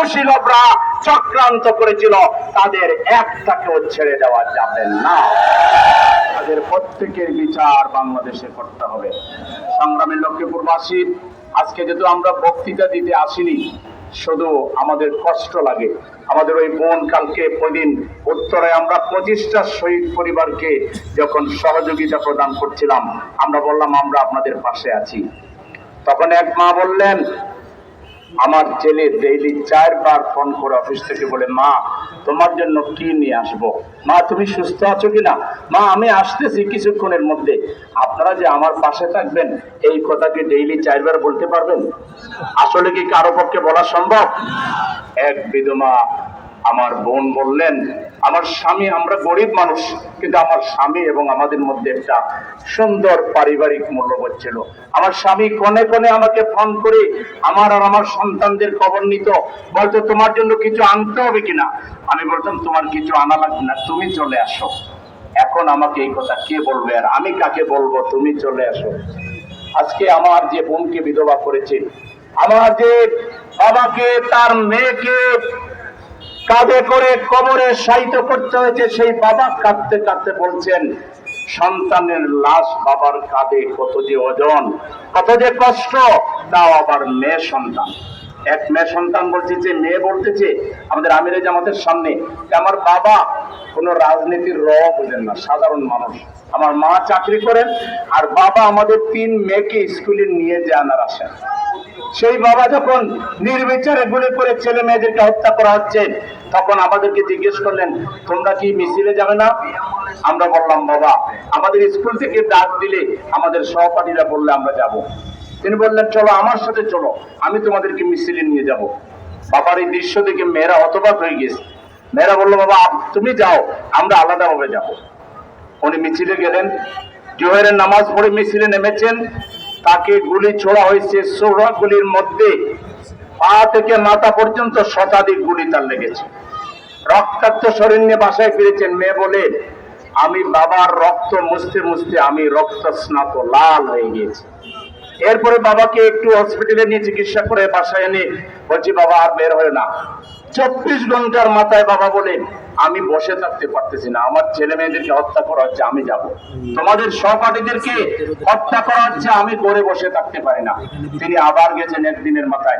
কুশীলবরা চক্রান্ত করেছিল, তাদের একটাকেও ছেড়ে দেওয়া যাবে না। তাদের প্রত্যেকের বিচার বাংলাদেশে করতে হবে। সংগ্রামী লক্ষ্মীপুরবাসী আজকে যেহেতু আমরা বক্তৃতা দিতে আসিনি, শুধু আমাদের কষ্ট লাগে। আমাদের ওই বোন কালকে প্রদিন উত্তরে আমরা পঁচিশটা শহীদ পরিবারকে যখন সহযোগিতা প্রদান করছিলাম, আমরা বললাম, আমরা আপনাদের পাশে আছি। তখন এক মা বললেন আমার ছেলে ডেইলি চারবার ফোন করে অফিস থেকে বলে, মা, তোমার জন্য কি নিয়ে আসব। মা, তুমি সুস্থ আছো কিনা? মা, আমি আসতেছি কিছুক্ষণের মধ্যে। আপনারা যে আমার পাশে থাকবেন, এই কথাকে ডেইলি চারবার বলতে পারবেন? আসলে কি কারও পক্ষে বলা সম্ভব? এক বিধমা আমার বোন বললেন, আমার স্বামী, আমরা গরিব মানুষ, কিন্তু আমার স্বামী এবং আমাদের মধ্যে একটা সুন্দর পারিবারিক মূল্যবোধ ছিল। আমার স্বামী কনে কনে আমাকে ফোন করে, আমার আর আমার সন্তানদের খবর নিত। বলতো, তোমার জন্য কিছু আনতে হবে কিনা? আমি বলতাম, তোমার কিছু আনা লাগবে না, তুমি চলে আসো। এখন আমাকে এই কথা কে বলবে আর আমি কাকে বলব? তুমি চলে আসো। আজকে আমার যে বোনকে বিধবা করেছে, আমার যে বাবাকে, তার মেয়েকে কাঁধে করে কবরে সাহিত্য করতে হয়েছে, সেই বাবা কাঁদতে কাঁদতে বলছেন, সন্তানের লাশ বাবার কাঁধে কত যে ওজন, কত যে কষ্ট, তাও আবার মেয়ে সন্তান। এক মেয়ে সন্তান বলছে, যে মেয়ে বলতেছে, আমাদের আমিরে জামাতের সামনে আমার বাবা কোনো রাজনীতির র বুঝেন না, সাধারণ মানুষ। আমার মা চাকরি করেন, আর বাবা আমাদের তিন মেয়েকে স্কুলে নিয়ে যান আর আসেন। সেই বাবা যখন নির্বিচারে গুলি করে ছেলে মেয়েদেরকে হত্যা করা হচ্ছে তখন আমাদেরকে জিজ্ঞেস করলেন, তোমরা কি মিছিলে যাবে না? আমরা বললাম, বাবা, আমাদের স্কুল থেকে ডাক দিলে আমাদের সহপাঠীরা বললে আমরা যাব। তিনি বললেন, চলো আমার সাথে চলো, আমি তোমাদেরকে মিছিলে নিয়ে যাব। বাবার এই দৃশ্য দেখে মেয়েরা হতবাক হয়ে গেছে। মেয়েরা বলল, বাবা, তুমি যাও, আমরা আলাদাভাবে যাব। উনি মিছিলে গেলেন, জোহরের নামাজ পড়ে মিছিলে নেমেছেন। তাকে গুলি ছোড়া হয়েছে ষোলো গুলির মধ্যে পা থেকে মাথা পর্যন্ত শতাধিক গুলি তার লেগেছে। রক্তাক্ত শরীর নিয়ে বাসায় ফিরেছেন মেয়ে বলে, আমি বাবার রক্ত মুছতে মুছতে আমি রক্ত স্নাত লাল হয়ে গিয়েছি। এরপরে বাবাকে একটু হসপিটালে নিয়ে চিকিৎসা করে বাসায় এনে বলছি, বাবা, আর বের হয় না। চব্বিশ ঘণ্টার মাথায় বাবা বলে, আমি বসে থাকতে পারতেছি না। আমার ছেলে মেয়েদেরকে হত্যা করা হচ্ছে, আমি যাব। তোমাদের সহপাঠীদেরকে হত্যা করা হচ্ছে, আমি করে বসে থাকতে পারি না। তিনি আবার গেছেন একদিনের মাথায়।